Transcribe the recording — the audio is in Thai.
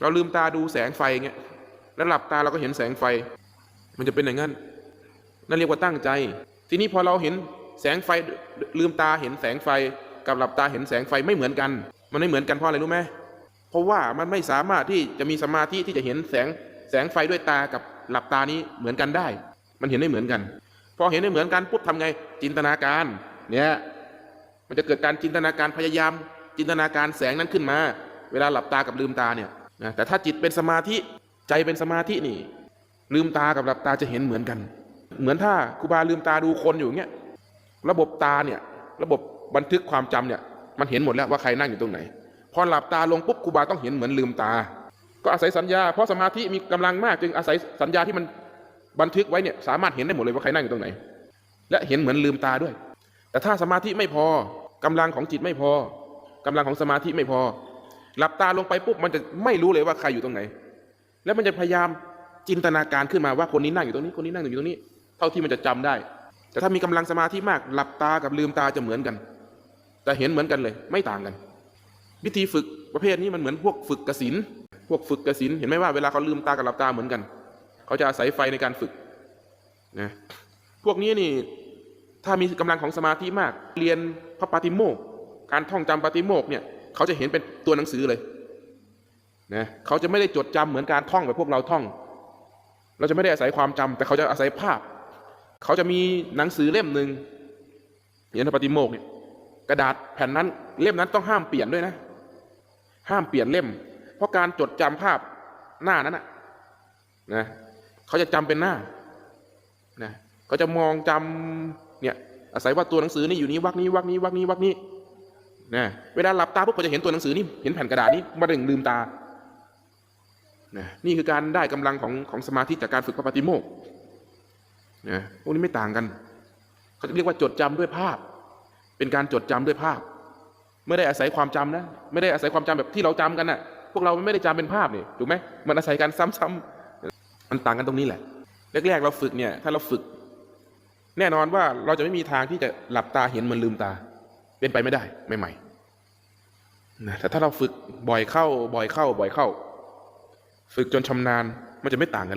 เราลืมตาดูแสงไฟเงี้ยแล้วหลับตาเราก็เห็นแสงไฟ มันจะเป็นอย่างนั้นนั่นเรียกว่าตั้งใจ ทีนี้พอเราเห็นแสงไฟลืมตาเห็นแสงไฟ กับหลับตาเห็นแสงไฟไม่เหมือนกัน มันไม่เหมือนกันเพราะอะไรรู้ไหมเพราะว่ามันไม่สามารถที่จะมีสมาธิที่จะเห็นแสงแสงไฟด้วยตากับหลับตานี้เหมือนกันได้ มันเห็นไม่เหมือนกัน พอเห็นไม่เหมือนกันปุ๊บทำไงจินตนาการเนี่ยมันจะเกิดการจินตนาการพยายาม จินตนาการแสงนั้นขึ้นมา เวลาหลับตากับลืมตาเนี่ย นะแต่ถ้าจิตเป็นสมาธิใจเป็นสมาธินี่ ลืมตากับหลับตาจะเห็นเหมือนกัน เหมือนถ้าครูบาลืมตาดูคนอยู่เงี้ยระบบตาเนี่ยระบบบันทึกความจำเนี่ยมันเห็นหมดแล้วว่าใครนั่งอยู่ตรงไหน พอหลับตาลงปุ๊บครูบาต้องเห็นเหมือนลืมตา ก็อาศัยสัญญา เพราะสมาธิมีกำลังมากจึงอาศัยสัญญาที่มันบันทึกไว้เนี่ยสามารถเห็นได้หมดเลยว่าใครนั่งอยู่ตรงไหน และเห็นเหมือนลืมตาด้วย แต่ถ้าสมาธิไม่พอกำลังของจิตไม่พอกำลังของสมาธิไม่พอ หลับตาลงไปปุ๊บมันจะไม่รู้เลยว่าใครอยู่ตรงไหน แล้วมันจะพยายามจินตนาการขึ้นมาว่าคนนี้นั่งอยู่ตรงนี้คนนี้นั่งอยู่ตรงนี้ เท่าที่มันจะจำได้ แต่ถ้ามีกำลังสมาธิมาก หลับตากับลืมตาจะเหมือนกัน แต่เห็นเหมือนกันเลย ไม่ต่างกัน วิธีฝึกประเภทนี้มันเหมือนพวกฝึกกสินพวกฝึกกสินเห็นไหมว่าเวลาเขาลืมตากับหลับตาเหมือนกัน เขาจะอาศัยไฟในการฝึกนะพวกนี้นี่ถ้ามีกำลังของสมาธิมาก เรียนพระปาติโมกข์การท่องจำปาติโมกเนี่ย เขาจะเห็นเป็นตัวหนังสือเลยนะเขาจะไม่ได้จดจำเหมือนการท่องแบบพวกเราท่อง เราจะไม่ได้อาศัยความจำแต่เขาจะอาศัยภาพ เขาจะมีหนังสือเล่มหนึ่งเรียนพระปาติโมกเนี่ยกระดาษแผ่นนั้นเล่มนั้นต้องห้ามเปลี่ยนด้วยนะ ห้ามเปลี่ยนเล่ม เพราะการจดจำภาพหน้านั้นนะนะเขาจะจำเป็นหน้านะเขาจะมองจำเนี่ยอาศัยว่าตัวหนังสือนี่อยู่นี้วักนี้วักนี้วักนี้วักนี้ นะเวลาหลับตาปุ๊บก็จะเห็นตัวหนังสือนี่เห็นแผ่นกระดาษนี้มาดึงลืมตานะนี่คือการได้กำลังของของสมาธิจากการฝึกพระปฏิโมกนะพวกนี้ไม่ต่างกันเขาจะเรียกว่าจดจำด้วยภาพ เป็นการจดจำด้วยภาพ ไม่ได้อาศัยความจำนะ ไม่ได้อาศัยความจำแบบที่เราจำกันน่ะ พวกเราไม่ได้จำเป็นภาพนี่ถูกไหมมันอาศัยการซ้ำๆมันต่างกันตรงนี้แหละแรกๆเราฝึกเนี่ย ถ้าเราฝึก แน่นอนว่าเราจะไม่มีทางที่จะหลับตาเห็นมันลืมตา เป็นไปไม่ได้ใหม่ๆนะแต่ถ้าเราฝึกบ่อยเข้า บ่อยเข้า บ่อยเข้า ฝึกจนชำนาญมันจะไม่ต่างกันเลย